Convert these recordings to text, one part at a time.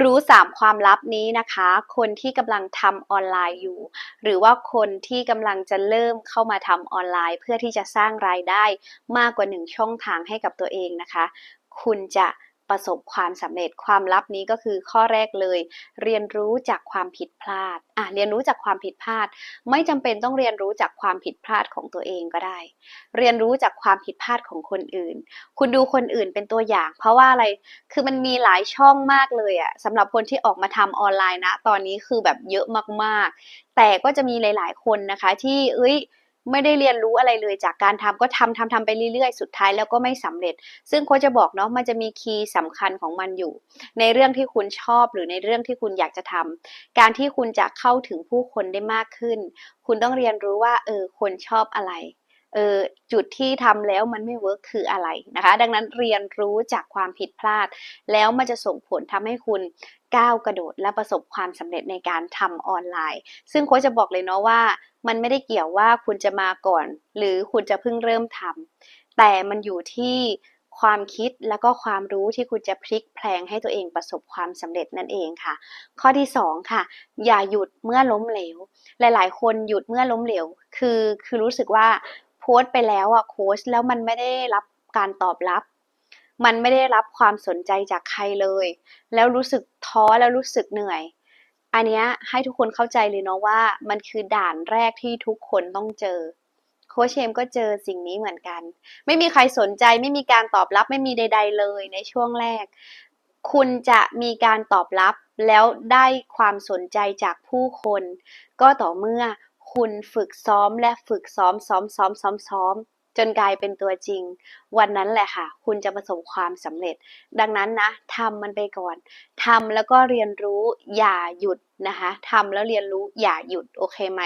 รู้สามความลับนี้นะคะ คนที่กำลังทำออนไลน์อยู่ หรือว่าคนที่กำลังจะเริ่มเข้ามาทำออนไลน์ เพื่อที่จะสร้างรายได้มากกว่าหนึ่งช่องทางให้กับตัวเองนะคะ คุณจะ ประสบความสำเร็จความลับนี้ก็คือข้อแรกเลย เรียนรู้จากความผิดพลาดอะเรียนรู้จากความผิดพลาด ไม่จำเป็นต้องเรียนรู้จากความผิดพลาดของตัวเองก็ได้ เรียนรู้จากความผิดพลาดของคนอื่น คุณดูคนอื่นเป็นตัวอย่าง เพราะว่าอะไรคือมันมีหลายช่องมากเลยอะสำหรับคนที่ออกมาทำออนไลน์นะ ตอนนี้คือแบบเยอะมากๆ แต่ก็จะมีหลาย ๆ คนนะคะที่เอ้ย ไม่ได้เรียนรู้อะไรเลยจากการทำก็ทำทำทำไปเรื่อยๆ สุดท้ายแล้วก็ไม่สำเร็จ ซึ่งโค้ชจะบอกเนาะมันจะมีคีย์สำคัญของมันอยู่ ในเรื่องที่คุณชอบหรือในเรื่องที่คุณอยากจะทำการที่คุณจะเข้าถึงผู้คนได้มากขึ้น คุณต้องเรียนรู้ว่าเออคนชอบอะไร เออจุดที่ทำแล้วมันไม่เวิร์กคืออะไรนะคะ ดังนั้นเรียนรู้จากความผิดพลาด แล้วมันจะส่งผลทำให้คุณก้าวกระโดดและประสบความสำเร็จในการทำออนไลน์ ซึ่งโค้ชจะบอกเลยเนาะว่า มันไม่ได้เกี่ยวว่าคุณจะมาก่อน หรือคุณจะเพิ่งเริ่มทำแต่มันอยู่ที่ความคิดแล้วก็ความรู้ที่คุณจะพลิกแพลงให้ตัวเองประสบความสำเร็จนั่นเองค่ะ ข้อที่สองค่ะ อย่าหยุดเมื่อล้มเหลว หลาย ๆ คนหยุดเมื่อล้มเหลว คือคือรู้สึกว่า โพสต์ไปแล้วอะโค้ชแล้วมันไม่ได้รับการตอบรับ มันไม่ได้รับความสนใจจากใครเลย แล้วรู้สึกท้อแล้วรู้สึกเหนื่อย อันนี้ให้ทุกคนเข้าใจเลยเนาะว่า มันคือด่านแรกที่ทุกคนต้องเจอโค้ชเชมก็เจอสิ่งนี้เหมือนกัน ไม่มีใครสนใจไม่มีการตอบรับไม่มีใด ๆ เลยในช่วงแรก คุณจะมีการตอบรับแล้วได้ความสนใจจากผู้คน ก็ต่อเมื่อ คุณฝึกซ้อมและฝึกซ้อมซ้อมซ้อมซ้อมซ้อมจนกลายเป็นตัวจริง วันนั้นแหละค่ะ คุณจะประสบความสำเร็จ ดังนั้นนะทำมันไปก่อนทำแล้วก็เรียนรู้อย่าหยุดนะคะทำแล้วเรียนรู้อย่าหยุดโอเคไหม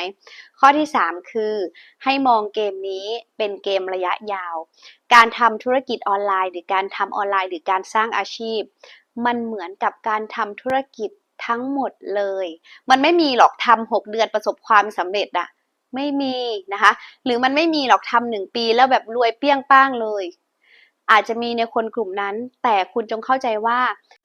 ข้อที่ 3 คือ ให้มองเกมนี้เป็นเกมระยะยาว การทำธุรกิจออนไลน์ หรือการทำออนไลน์ หรือการสร้างอาชีพ มันเหมือนกับการทำธุรกิจ ทั้งหมดเลย มันไม่มีหรอกทำหกเดือนประสบความสำเร็จอะไม่มีนะคะ หรือมันไม่มีหรอกทำหนึ่งปีแล้วแบบรวยเปี้ยงป้างเลย อาจจะมีในคนกลุ่มนั้น แต่คุณจงเข้าใจว่า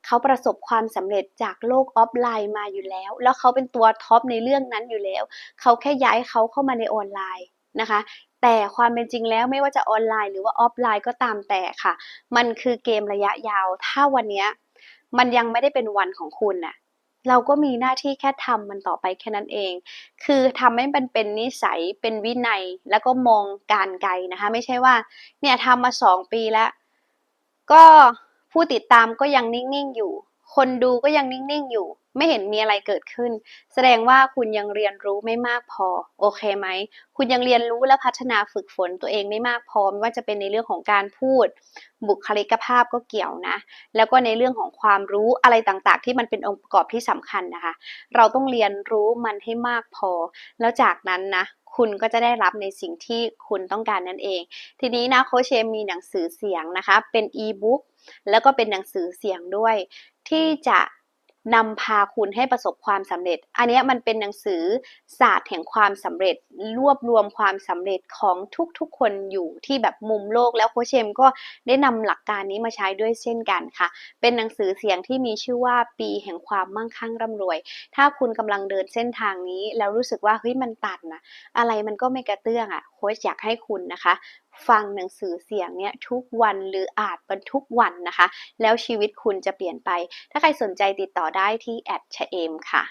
เขาประสบความสำเร็จจากโลกออฟไลน์มาอยู่แล้ว แล้วเขาเป็นตัวท็อปในเรื่องนั้นอยู่แล้ว เขาแค่ย้ายเขาเข้ามาในออนไลน์นะคะแต่ความเป็นจริงแล้วไม่ว่าจะออนไลน์หรือว่าออฟไลน์ก็ตามแต่ค่ะ มันคือเกมระยะยาว ถ้าวันนี้มันยังไม่ได้เป็นวันของคุณน่ะ เราก็มีหน้าที่แค่ทำมันต่อไปแค่นั้นเอง คือทำให้มันเป็นนิสัยเป็นวินัยแล้วก็มองการไกลนะคะ ไม่ใช่ว่า เนี่ยทำมาสองปีแล้ว ก็ผู้ติดตามก็ยังนิ่งๆอยู่ คนดูก็ยังนิ่งๆอยู่ ไม่เห็นมีอะไรเกิดขึ้น แสดงว่าคุณยังเรียนรู้ไม่มากพอ โอเคไหม คุณยังเรียนรู้และพัฒนาฝึกฝนตัวเองไม่มากพอไม่ว่าจะเป็นในเรื่องของการพูด บุคลิกภาพก็เกี่ยวนะ แล้วก็ในเรื่องของความรู้อะไรต่างๆ ที่มันเป็นองค์ประกอบที่สำคัญนะคะ เราต้องเรียนรู้มันให้มากพอ แล้วจากนั้นนะคุณก็จะได้รับในสิ่งที่คุณต้องการนั่นเอง ทีนี้นะโคเชมีหนังสือเสียงนะคะ เป็นอีบุ๊กแล้วก็เป็นหนังสือเสียงด้วย ที่จะ นำพาคุณให้ประสบความสำเร็จ อันนี้มันเป็นหนังสือศาสตร์แห่งความสำเร็จ รวบรวมความสำเร็จของทุกๆคนอยู่ที่แบบมุมโลก แล้วโคชเชมก็ได้นำหลักการนี้มาใช้ด้วยเช่นกันค่ะ เป็นหนังสือเสียงที่มีชื่อว่าปีแห่งความมั่งคั่งร่ำรวย ถ้าคุณกำลังเดินเส้นทางนี้ แล้วรู้สึกว่าเฮ้ยมันตันนะอะไรมันก็ไม่กระเตื้องอะโคชอยากให้คุณนะคะ ฟังหนังสือเสียงเนี่ยทุกวันหรืออาจเป็นทุกวันนะคะ แล้วชีวิตคุณจะเปลี่ยนไป ถ้าใครสนใจติดต่อได้ที่แอดชะเอมค่ะ